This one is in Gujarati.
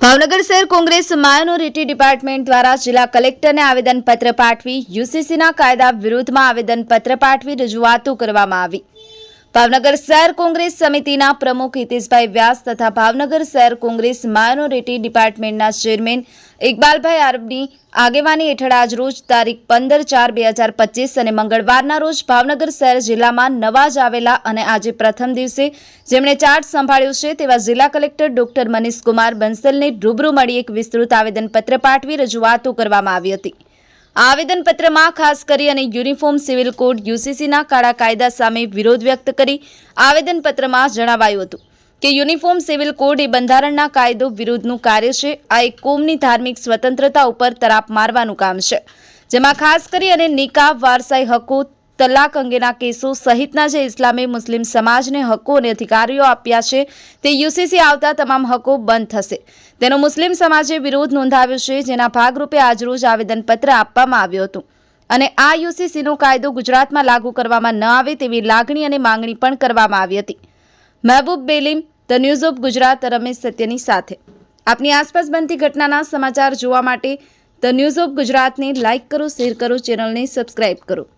ભાવનગર શહેર કોંગ્રેસ માઇનોરિટી ડિપાર્ટમેન્ટ દ્વારા જિલ્લા કલેક્ટરને આવેદનપત્ર પાઠવી યુસીસીના કાયદા વિરુદ્ધમાં આવેદનપત્ર પાઠવી રજૂઆતો કરવામાં આવી. ભાવનગર શહેર કોંગ્રેસ સમિતિના પ્રમુખ હિતેશભાઈ વ્યાસ તથા ભાવનગર શહેર કોંગ્રેસ માઇનોરિટી ડિપાર્ટમેન્ટના ચેરમેન ઇકબાલભાઈ આરબની આગેવાની હેઠળ આજ રોજ તારીખ પંદર ચાર બે હજાર પચીસ અને મંગળવારના રોજ ભાવનગર શહેર જિલ્લામાં નવા જ આવેલા અને આજે પ્રથમ દિવસે જેમણે ચાર્જ સંભાળ્યો છે તેવા જિલ્લા કલેક્ટર ડોક્ટર મનીષ કુમાર બંસલને રૂબરૂ મળી એક વિસ્તૃત આવેદનપત્ર પાઠવી રજૂઆતો કરવામાં આવી હતી. આવેદનપત્રમાં ખાસ કરી અને યુનિફોર્મ સિવિલ કોડ યુસીસીના કાળા કાયદા સામે વિરોધ વ્યક્ત કરી આવેદનપત્રમાં જણાવાયું હતું કે યુનિફોર્મ સિવિલ કોડ એ બંધારણના કાયદો વિરુદ્ધનું કાર્ય છે. આ એક કોમની ધાર્મિક સ્વતંત્રતા ઉપર તરાપ મારવાનું કામ છે. જેમાં ખાસ કરી અને નિકાબ વારસાઈ હકો તલાક અંગેના કેસો સહિતના જે ઇસ્લામી મુસ્લિમ સમાજને હકો અને અધિકારીઓ આપ્યા છે, તે યુસીસી આવતા તમામ હકો બંધ થશે. તેનો મુસ્લિમ સમાજે વિરોધ નોંધાવ્યો છે, જેના ભાગરૂપે આજરોજ આવેદનપત્ર આપવામાં આવ્યું હતું. અને આ યુસીસીનો કાયદો ગુજરાતમાં લાગુ કરવામાં ન આવે તેવી લાગણી અને માંગણી પણ કરવામાં આવી હતી. Mehboob Belim, the news of Gujarat, Ramesh સત્યની સાથે. આપની આસપાસ બનતી ઘટનાના સમાચાર જોવા માટે ધ ન્યૂઝ ઓફ ગુજરાતને લાઇક કરો, શેર કરો, ચેનલને સબસ્ક્રાઇબ કરો.